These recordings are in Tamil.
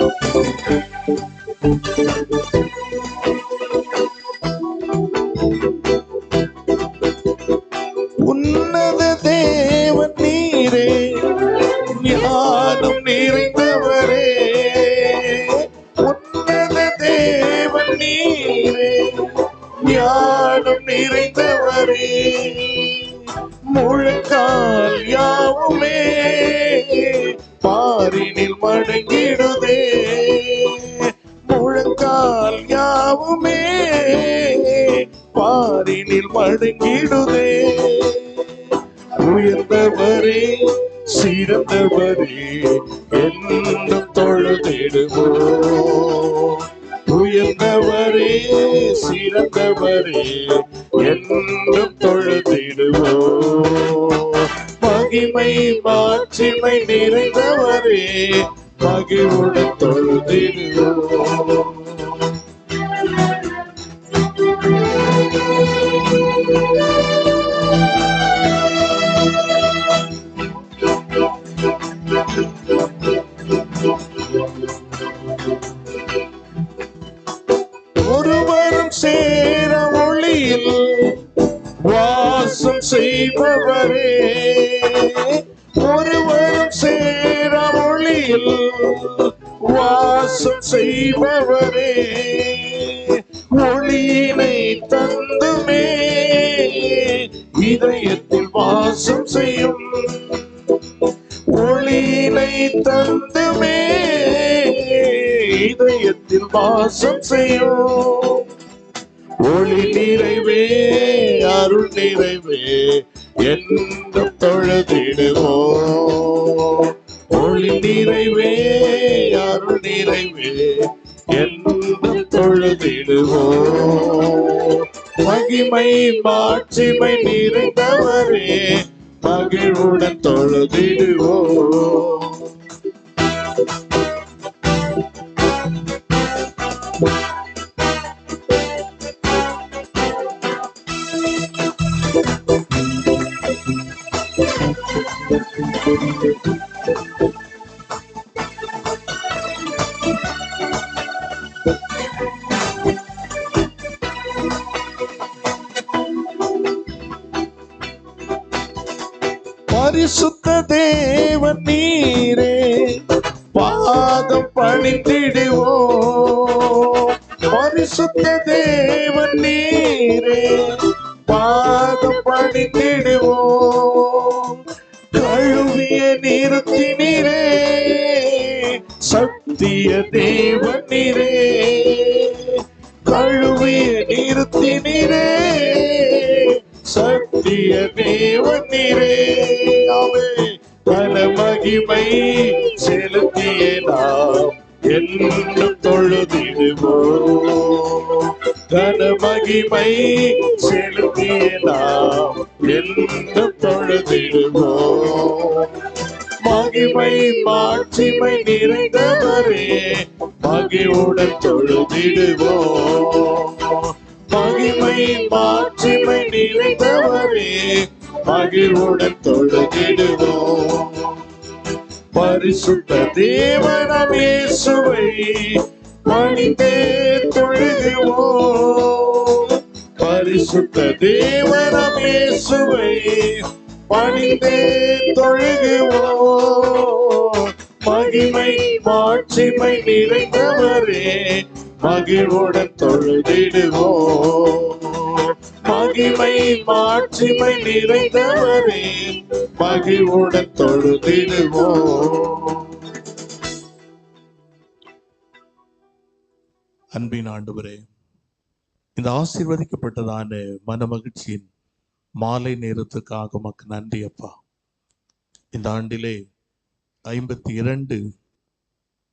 Thank you. பாரினில் மடங்கிடுதே. முழங்கால் யாவுமே பாரினில் மடங்கிடுதே. உயர்ந்தவரே சிறந்தவரே என்னும் தொழுதிடுவோ உயர்ந்தவரே சிறந்தவரே என்னும் தொழுதிடுவோ மகிமை மாட்சிமை நிறைந்தவரே. மகிழ்வுடன் தொழுதிடுவோ வாசம் ஒருவரும் சேர வாசம் செய்பவரே ஒளியினை தந்துமே இதயத்தில் வாசம் செய்யும் ஒளியினை தந்துமே இதயத்தில் வாசம் செய்யும். ஒளி நிறைவே அருள் நிறைவே என்றும் தொழுதிடுவோ ஒளி நிறைவே அருள் நிறைவே என்றும் தொழுதிடுவோ மகிமை மாட்சிமை நிறைந்தவரே மகிழ்வுடன் தொழுதிடுவோ பரிசுத்த தேவன் நீரே பாதம் பணிந்திடுவோ கழுவிய நிறுத்தினீரே சத்திய தேவன் நீரே. கழுவிய நிறுத்தினீரே சத்திய தேவன் நீரே. ஆமே பல மகிமை செலுத்திய நாம் என்றும் தொழுதிடுவோ கன மகிமை செலுத்திய நாம் என்றும் தொழுதிடுவோ மகிமை மாட்சிமை நிறைந்தவரே மகிழ்வுடன் தொழுதிடுவோ மகிமை மாட்சிமை நிறைந்தவரே மகிழ்வுடன் தொழுதிடுவோம் பரிசுத்த தேவனம் இயேசுவை பணிந்தே தொழுகுவோம். பரிசுத்த தேவனம் இயேசுவை பணிந்தே தொழுகுவோம். மகிமை மாட்சிமை நிறைந்தவரே மகிழ்வுடன் தொழுதிடுவோம். மகிமை மாட்சிமை நிறைந்தவரே. மகிழ்வுடன் தொழுதிடுவோம். அன்பின் ஆண்டவரே இந்த ஆசீர்வதிக்கப்பட்டதான மனமகிழ்ச்சியின் மாலை நேரத்துக்காக உமக்கு நன்றி அப்பா. இந்த ஆண்டிலே ஐம்பத்தி இரண்டு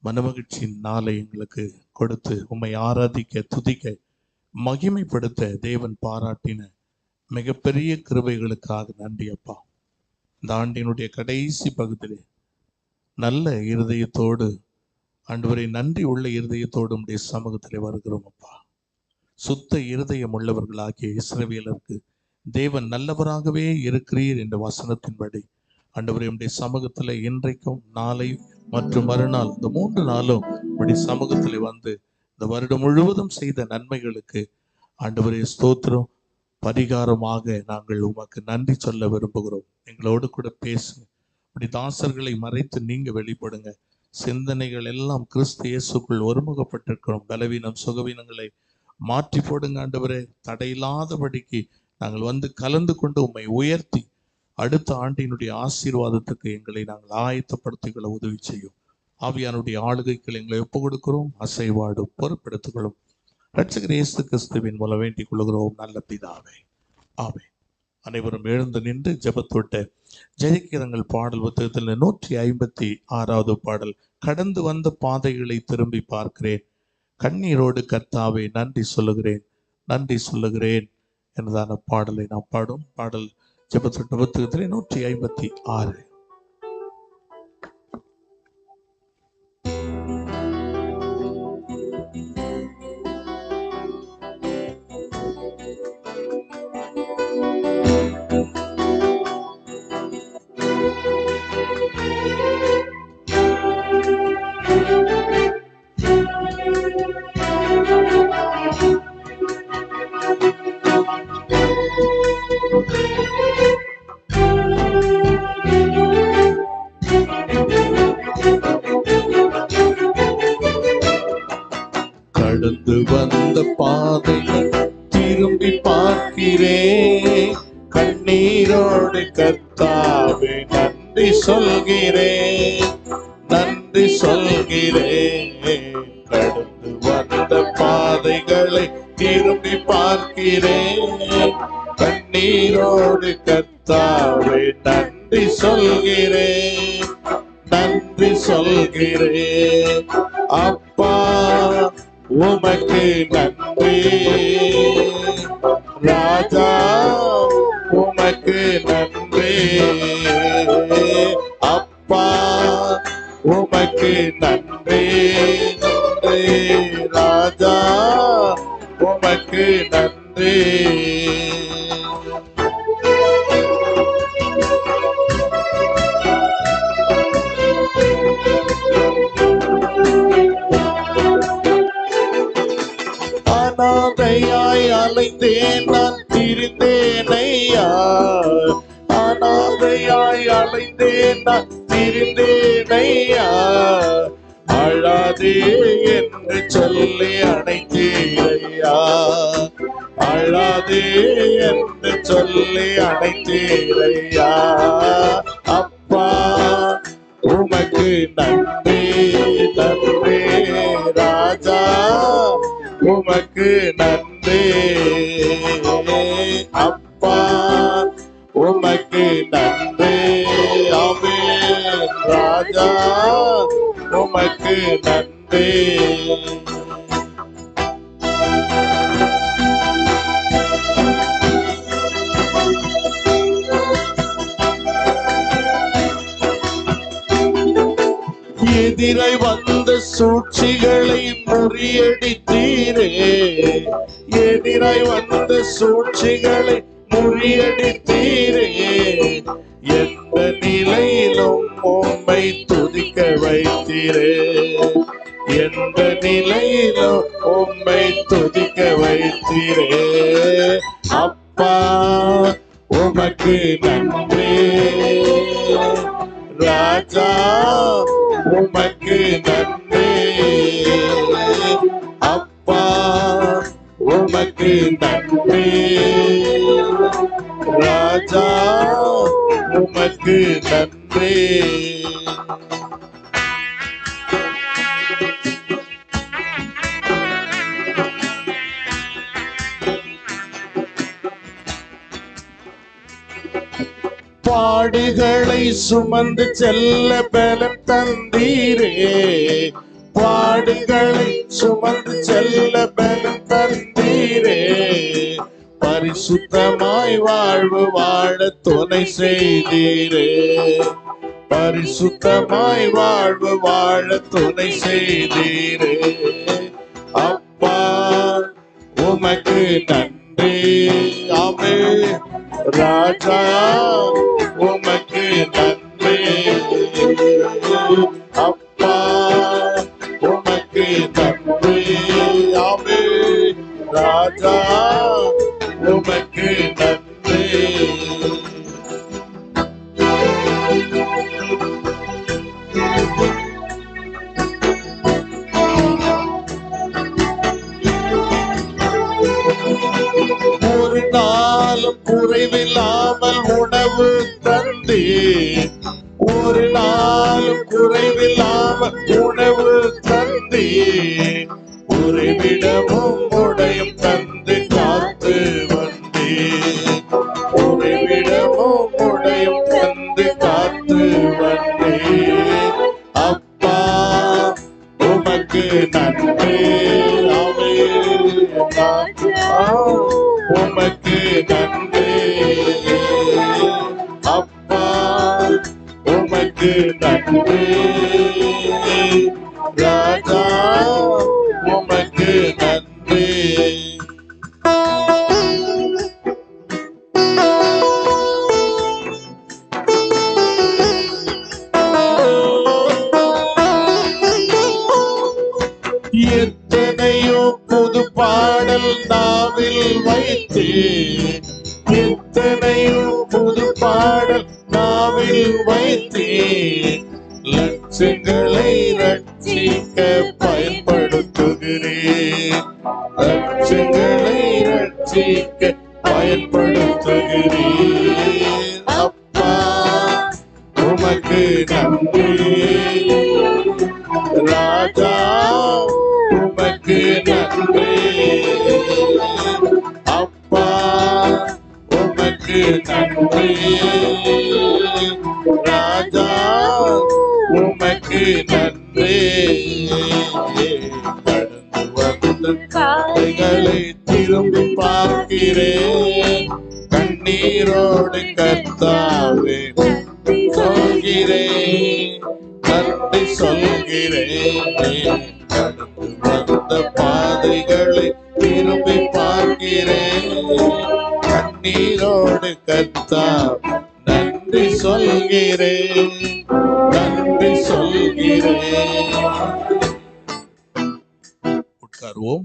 மனமகிழ்ச்சியின் நாளை எங்களுக்கு கொடுத்து உம்மை ஆராதிக்க துதிக்க மகிமைப்படுத்த தேவன் பாராட்டின மிகப்பெரிய கிருபைகளுக்காக நன்றி அப்பா. இந்த ஆண்டினுடைய கடைசி பகுதியிலே நல்ல இருதயத்தோடு ஆண்டவரை நன்றி உள்ள இருதயத்தோடு உடைய சமூகத்திலே வருகிறோம் அப்பா. சுத்த இருதயம் உள்ளவர்களாகிய இஸ்ரவியலருக்கு தேவன் நல்லவராகவே இருக்கிறீர் என்ற வசனத்தின்படி அன்றுவரை உடைய சமூகத்தில் இன்றைக்கும் நாளை மற்றும் மறுநாள் இந்த மூன்று நாளும் இப்படி சமூகத்தில் வந்து இந்த வருடம் முழுவதும் செய்த நன்மைகளுக்கு ஆண்டவரே ஸ்தோத்திரம். பரிகாரமாக நாங்கள் உமக்கு நன்றி சொல்ல விரும்புகிறோம். எங்களோடு கூட பேசுங்க இப்படி தாசர்களை மறைத்து நீங்க வெளிப்படுங்க. சிந்தனைகள் எல்லாம் கிறிஸ்து இயேசுக்குள் ஒருமுகப்பட்டிருக்கிறோம். பலவீனம் சுகவீனங்களை மாற்றி போடுங்க ஆண்டவரே. தடையில்லாதபடிக்கு நாங்கள் வந்து கலந்து கொண்டு உம்மை உயர்த்தி அடுத்த ஆண்டினுடைய ஆசீர்வாதத்துக்கு எங்களை நாங்கள் ஆயத்தப்படுத்திக்கொள்ள உதவி செய்யும். ஆவியானுடைய ஆளுகைகள் எங்களை ஒப்புக் கொடுக்கிறோம் அசைவாடும் பொறுப்பெடுத்துக்கொள்ளும் ரட்சகர் இயேசு கிறிஸ்துவின் மூலம் வேண்டிக் கொள்கிறோம் நல்ல பிதாவே. ஆவே அனைவரும் எழுந்து நின்று ஜபத்தொட்ட ஜெயக்கிரங்கள் பாடல் புத்தகத்தில் நூற்றி ஐம்பத்தி ஆறாவது பாடல். கடந்து வந்த பாதைகளை திரும்பி பார்க்கிறேன். கண்ணீரோடு கர்த்தாவை நன்றி சொல்லுகிறேன். நன்றி சொல்லுகிறேன் என்பதான பாடலை நாம் பாடும். பாடல் ஜபத்தொட்ட புத்தகத்திலே நூற்றி ஐம்பத்தி ஆறு. நடந்து வந்த பாதையில் திரும்பி பார்க்கிறேன். கண்ணீரோடு கர்த்தாவே நன்றி சொல்கிறேன். நன்றி சொல்கிறேன். கடந்து வந்த பாதைகளை திரும்பி பார்க்கிறேன். கண்ணீரோடு கர்த்தாவே நன்றி சொல்கிறேன். நன்றி சொல்கிறேன். அப்பா உமக்கு நன்றி. ராஜா உமக்கு நன்றி. அலைந்தேன் நான் திரிந்தேன் ஐயா. அனாதையாய் அலைந்தேன் நான் திரிந்தேன் ஐயா. அழாதே என்று சொல்லி அணைத்தீரையா அழாதே என்று சொல்லி அணைத்தீரையா அப்பா உமக்கு நன்றி நன்றி ராஜா. உமக்கு நன்றி. எதிரை வந்த சூழ்ச்சிகளை முறியடித்தீரே. எதிரை வந்த சூழ்ச்சிகளை முறியடித்தீரே. எந்த நிலையிலும் உம்மை துதிக்க வைத்தீரே. எந்த நிலையிலும் உம்மை துதிக்க வைத்தீரே. அப்பா உமக்கு நன்றி. ராஜா உமக்கு நன்றி. அப்பா உமக்கு நன்றி. ராஜா உமக்கு நன்றி. பாடுகளை சுமந்து செல்ல பலம் தந்தீரே. பாடுகளை சுமந்து செல்ல பலம் தந்தீரே. பரிசுத்தமாய் வாழ்வு வாழ துணை செய்தீரே. பரிசுத்தமாய் வாழ்வு வாழ துணை செய்தீரே. அப்பா உமக்கு நன்றி. ஆமே ராஜா நாளும் குறைவில்லாமல் உணவு தந்தே ஒரு நாளும் குறைவில்லாமல் உணவு தந்தே ஒரு விடமும் உடையும் தந்து காத்து வந்தே ஒரு விடமும் உடையும் தந்து காத்து வந்தே அப்பா உமக்கு நன்றி. பாடல் நாவில் வைத்தே எத்தனையோ புது பாடல் நாவில் வைத்தே லட்சங்களை ரட்சிக்க பயன்படுத்துகிறேன். லட்சங்களை ரட்சிக்க பயன்படுத்துகிறேன். அப்பா உமக்கு நன்றி. ராஜா நன்றி அப்பா உமக்கு நன்றி ராஜா உமக்கு நன்றி கடந்து வந்து திரும்பி பார்க்கிறேன் கண்ணீரோடு சொல்கிறேன் நன்றி சொல்கிறேன். கடந்து பாதைகளை திரும்பி பார்க்கிறேன். கண்ணீரோடு கத்தா நன்றி சொல்கிறேன். நன்றி சொல்கிறேன். உட்காருவோம்.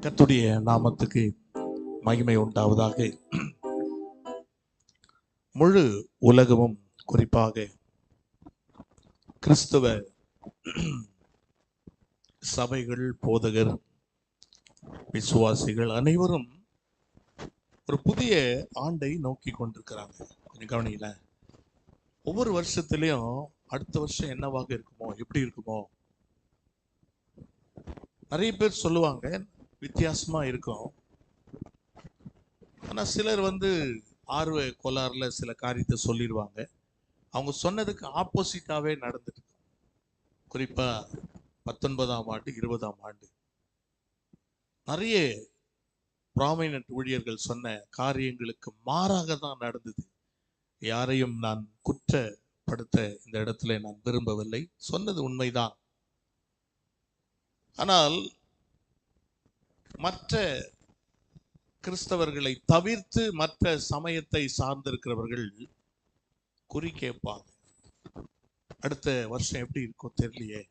கத்துடைய நாமத்துக்கு மகிமை உண்டாவதாக. முழு உலகமும் குறிப்பாக கிறிஸ்தவ சபைகள் போதகர் விசுவாசிகள் அனைவரும் ஒரு புதிய ஆண்டை நோக்கி கொண்டிருக்கிறாங்க. கொஞ்சம் கவனிங்கள ஒவ்வொரு வருஷத்துலயும் அடுத்த வருஷம் என்னவாக இருக்குமோ எப்படி இருக்குமோ நிறைய பேர் சொல்லுவாங்க வித்தியாசமா இருக்கும். ஆனா சிலர் வந்து ஆர்வ கோளாறுல சில காரியத்தை சொல்லிடுவாங்க அவங்க சொன்னதுக்கு ஆப்போசிட்டாவே நடந்துட்டு குறிப்பாக குறிப்பா பத்தொன்பதாம் ஆண்டு இருபதாம் ஆண்டு. நிறைய ப்ராமினன்ட் ஊழியர்கள் சொன்ன காரியங்களுக்கு மாறாக தான் நடந்தது. யாரையும் நான் குற்றப்படுத்த இந்த இடத்துல நான் விரும்பவில்லை. சொன்னது உண்மைதான். ஆனால் மற்ற கிறிஸ்தவர்களை தவிர்த்து மற்ற சமயத்தை சார்ந்திருக்கிறவர்கள் குறி கேட்பாங்க. அடுத்த வருஷம் எப்படி இருக்கோ தெரியலையே.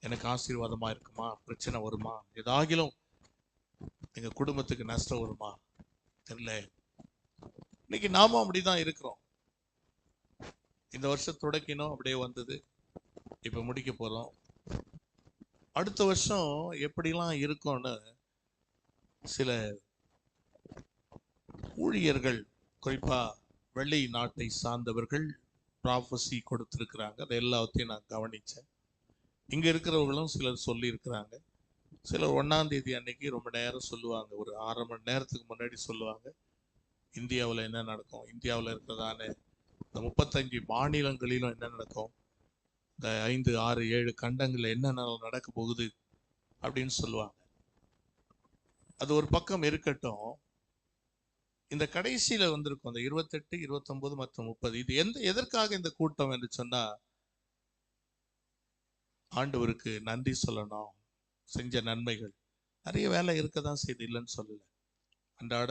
எனக்கு ஆசீர்வாதமா இருக்குமா? பிரச்சனை வருமா? ஏதாகிலும் எங்க குடும்பத்துக்கு நஷ்டம் வருமா? தெரியல. இன்னைக்கு நாமும் அப்படிதான் இருக்கிறோம். இந்த வருஷம் தொடக்கினோம் அப்படியே வந்தது. இப்ப முடிக்க போறோம். அடுத்த வருஷம் எப்படிலாம் இருக்கும்னு சில ஊழியர்கள் குறிப்பா வெள்ளை நாட்டை சார்ந்தவர்கள் ப்ராஃபஸி கொடுத்துருக்குறாங்க. அதை எல்லாத்தையும் நான் கவனிச்சேன். இங்கே இருக்கிறவர்களும் சிலர் சொல்லியிருக்கிறாங்க. சிலர் ஒன்றாந்தேதி அன்னைக்கு ரொம்ப நேரம் சொல்லுவாங்க. ஒரு அரை மணி நேரத்துக்கு முன்னாடி சொல்லுவாங்க. இந்தியாவில் என்ன நடக்கும்? இந்தியாவில் இருக்கிறதான இந்த முப்பத்தஞ்சு மாநிலங்களிலும் என்ன நடக்கும்? இந்த ஐந்து ஆறு ஏழு கண்டங்களில் என்னென்ன நடக்க போகுது அப்படின்னு சொல்லுவாங்க. அது ஒரு பக்கம் இருக்கட்டும். இந்த கடைசியில வந்திருக்கும் அந்த இருபத்தெட்டு இருபத்தொன்பது மற்றும் முப்பது இது எந்த எதற்காக இந்த கூட்டம் என்று சொன்னா ஆண்டவருக்கு நன்றி சொல்லணும் செஞ்ச நன்மைகள். நிறைய வேலை இருக்க தான் செய்து இல்லைன்னு சொல்லல. அன்றாட